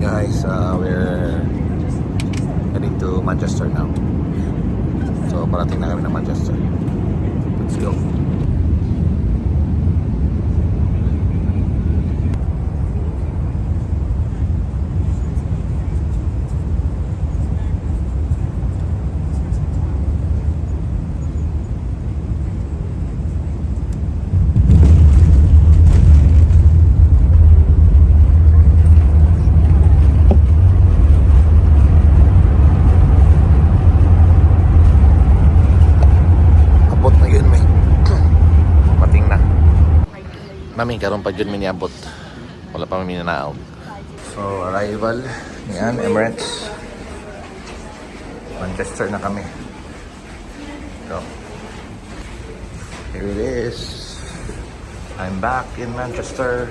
guys, uh, we're heading to Manchester now. So parating na kami ng Manchester. Let's go. Abot na yun, may. Pating na. Mami, karon pa yun miniabot. Wala pa kami nanaaw. So, arrival. Yan, Emirates. Manchester na kami. So, here it is. I'm back in Manchester.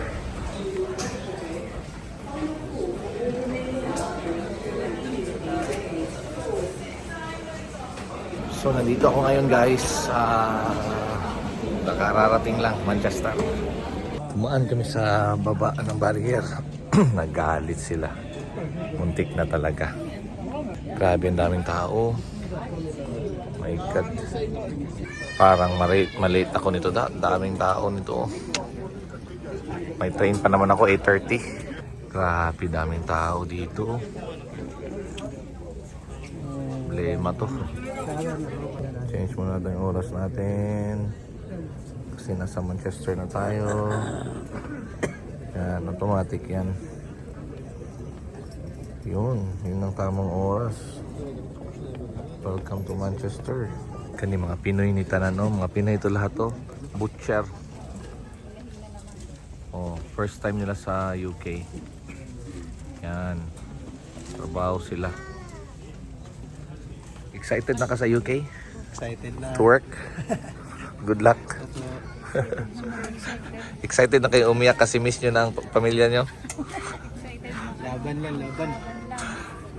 So, nandito ako ngayon guys sa nakararating lang, Manchester. Tumaan kami sa baba ng barrier. Nagalit sila. Muntik na talaga. Grabe ang daming tao. My God. Parang mali- malate ako nito. Da daming tao nito. May train pa naman ako, 8.30. Grabe, daming tao dito. Problema to. Change muna natin yung oras natin. Kasi nasa Manchester na tayo. Yan, automatic yan. Yun, yun ang tamang oras. Welcome to Manchester. Kani mga Pinoy ni Tanano, mga Pinoy ito lahat to. Butcher. Oh, first time nila sa UK. Yan. Trabaho sila. Excited na ka sa UK? Excited na. to work. Good luck. Excited na kayo umiyak kasi miss nyo na ang pamilya nyo. Laban lang, laban.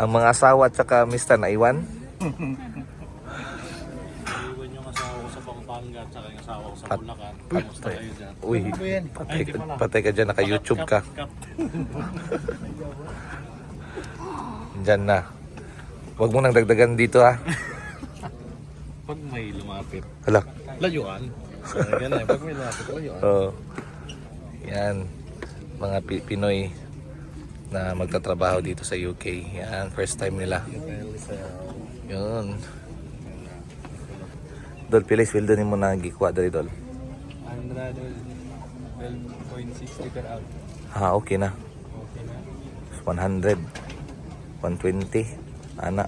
Ang mga asawa at saka mister na iwan. Iwan yung asawa ko sa Pampanga at saka yung asawa ko sa Bulacan. Kamusta kayo dyan? Uy, patay, ka, patay ka dyan, naka-YouTube ka. Kap, kap. Dyan na. Huwag mo nang dagdagan dito ha. Pag may lumapit, Hala. layuan. So, ganun. Pag may lumapit, layuan. Oh. Yan. Mga Pi- Pinoy na magtatrabaho dito sa UK. Yan, first time nila. Yun. Dol, pila sweldo ni mo na gikuha dali, Dol? 12.60 per hour. Ah, okay na. Okay na. 100 120 ana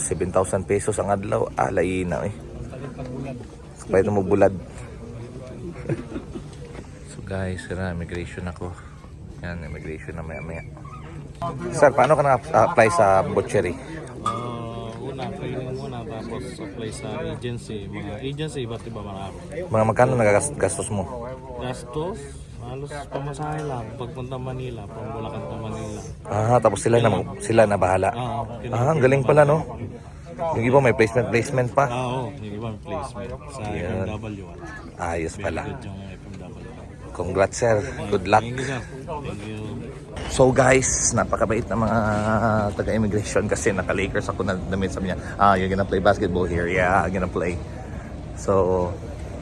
7,000 pesos ang adlaw. Ah laina eh. Na mo bulad so guys sira immigration ako. Yan immigration na maya maya sir paano ka na-apply sa butchery? Ah, una, training muna, tapos apply sa agency. Mga agency, iba't iba marami. mga magkano nagagastos mo? Gastos, halos pamasahe lang. Pagpunta Manila, from Bulacan to Manila. ah tapos sila na sila na bahala Ah, ah ang galing pala no yung iba may placement placement pa Ah, oo. Yung ibang placement sa Yan. FMW. ayos pala good yung FMW. congrats sir good luck Thank you, sir. Thank you. So guys, napakabait na mga taga-immigration kasi naka-Lakers ako na damit sabi niya, ah, you're gonna play basketball here. Yeah, I'm gonna play. So,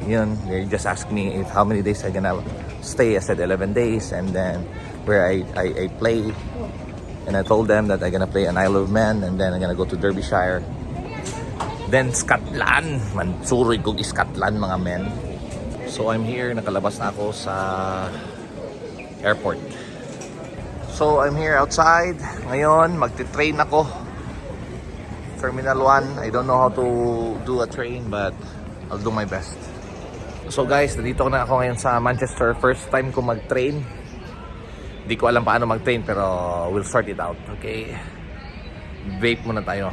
yun, they just asked me if how many days I'm gonna stay. I said 11 days and then where I, I, I play. And I told them that I'm gonna play an Isle of Man and then I'm gonna go to Derbyshire. Then Scotland. Mansuroy kong Scotland mga men. So I'm here, nakalabas na ako sa airport. So I'm here outside. Ngayon, magti-train ako. Terminal 1. I don't know how to do a train but I'll do my best. So guys, nandito na ako ngayon sa Manchester. First time ko mag-train. Hindi ko alam paano mag-train pero we'll sort it out. Okay? Vape muna tayo.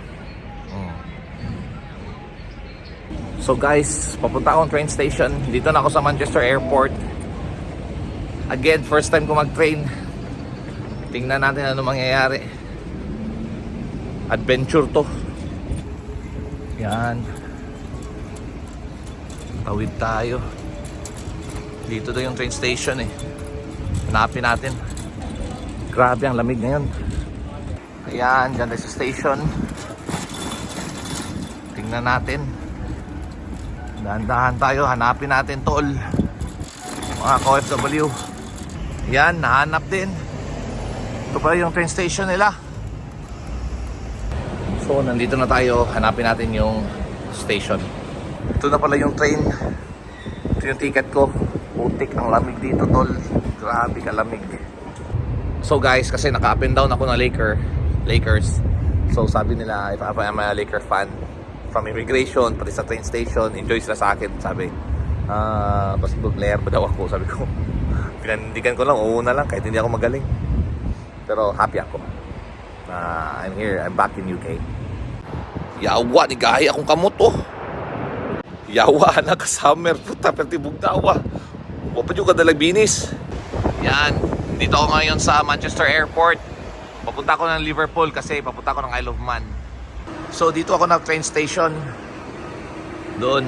Mm. So guys, papunta akong train station. Dito na ako sa Manchester Airport. Again, first time ko mag-train. Tingnan natin ano mangyayari. Adventure to. Yan. Tawid tayo. Dito daw yung train station eh. Hanapin natin. Grabe ang lamig ngayon. Ayan, dyan tayo sa station. Tingnan natin. Dahan-dahan tayo, hanapin natin tol. Mga ka-OFW. Yan, nahanap din. Ito pala yung train station nila. So, nandito na tayo. Hanapin natin yung station. Ito na pala yung train. Ito yung ticket ko. Putik ang lamig dito, tol. Grabe kalamig. So guys, kasi naka-up and down ako na Laker, Lakers. So sabi nila, if I'm a Laker fan, from immigration, pati sa train station, enjoy sila sa akin, sabi. Ah, basketball player ba daw ako, sabi ko. Pinanindigan ko lang, oo lang, kahit hindi ako magaling. Pero happy ako. na I'm here, I'm back in UK. Yawa, ni gaya akong kamot, oh. Yawa, naka-summer, puta, pertibog dawa. Huwag pa yung kadalag binis. Yan, dito ako ngayon sa Manchester Airport. Papunta ako ng Liverpool kasi papunta ako ng Isle of Man. So dito ako na train station. Doon.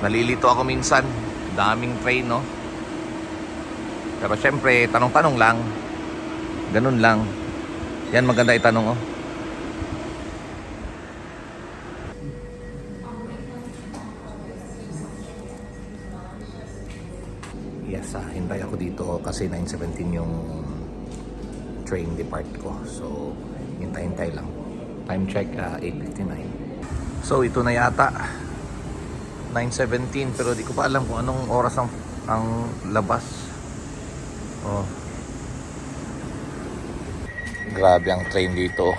Nalilito ako minsan. Daming train, no? Pero syempre, tanong-tanong lang. Ganun lang. Yan maganda itanong, oh. Yes, ah, hintay ako dito kasi 9.17 yung train depart ko. So, hintay-hintay lang. Time check, ah, 8.59. So, ito na yata. 9.17 pero di ko pa alam kung anong oras ang, ang labas. Oh. Grabe ang train dito.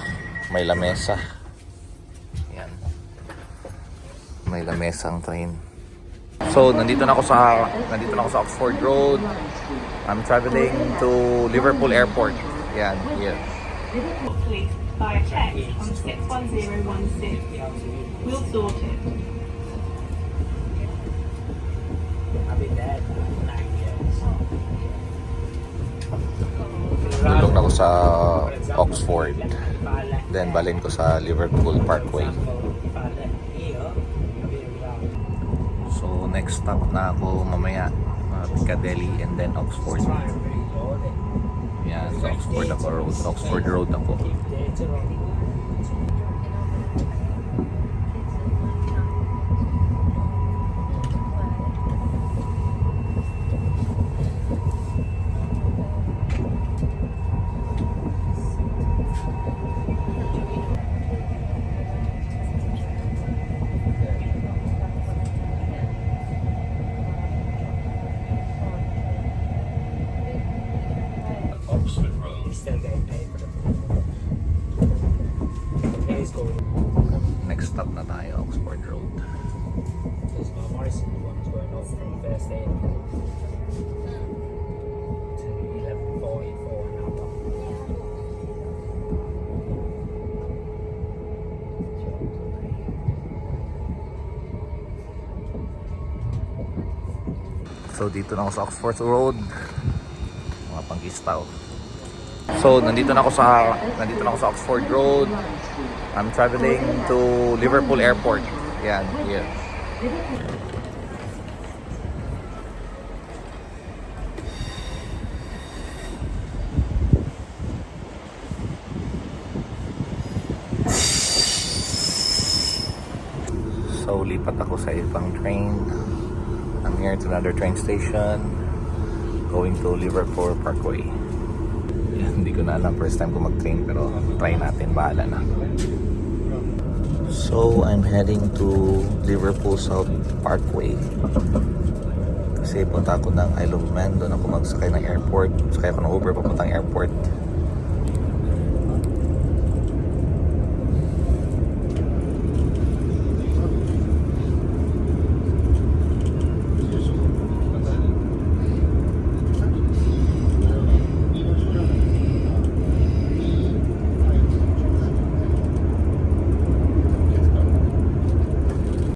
May lamesa. Yan. May lamesa ang train. So, nandito na ako sa nandito na ako sa Oxford Road. I'm traveling to Liverpool Airport. Yan, here. By check on 61016. We'll sort it. Dulog na ako sa Oxford. Then balin ko sa Liverpool Parkway. So, next stop na ako mamaya. Uh, Piccadilly and then Oxford. Yan, Oxford ako road. Oxford Road ako. First aid to 11.44 an hour. So dito na ako sa Oxford Road. Mga pangkistaw. So nandito na ako sa nandito na ako sa Oxford Road. I'm traveling to Liverpool Airport. Here. So lipat ako sa ibang train. I'm here to another train station going to Liverpool Parkway. Hindi ko na alam first time ko mag-train pero try natin, bahala na. So, I'm heading to Liverpool South Parkway. Kasi punta ako ng Isle of Man, doon ako magsakay ng airport. Sakay ako ng Uber papuntang airport.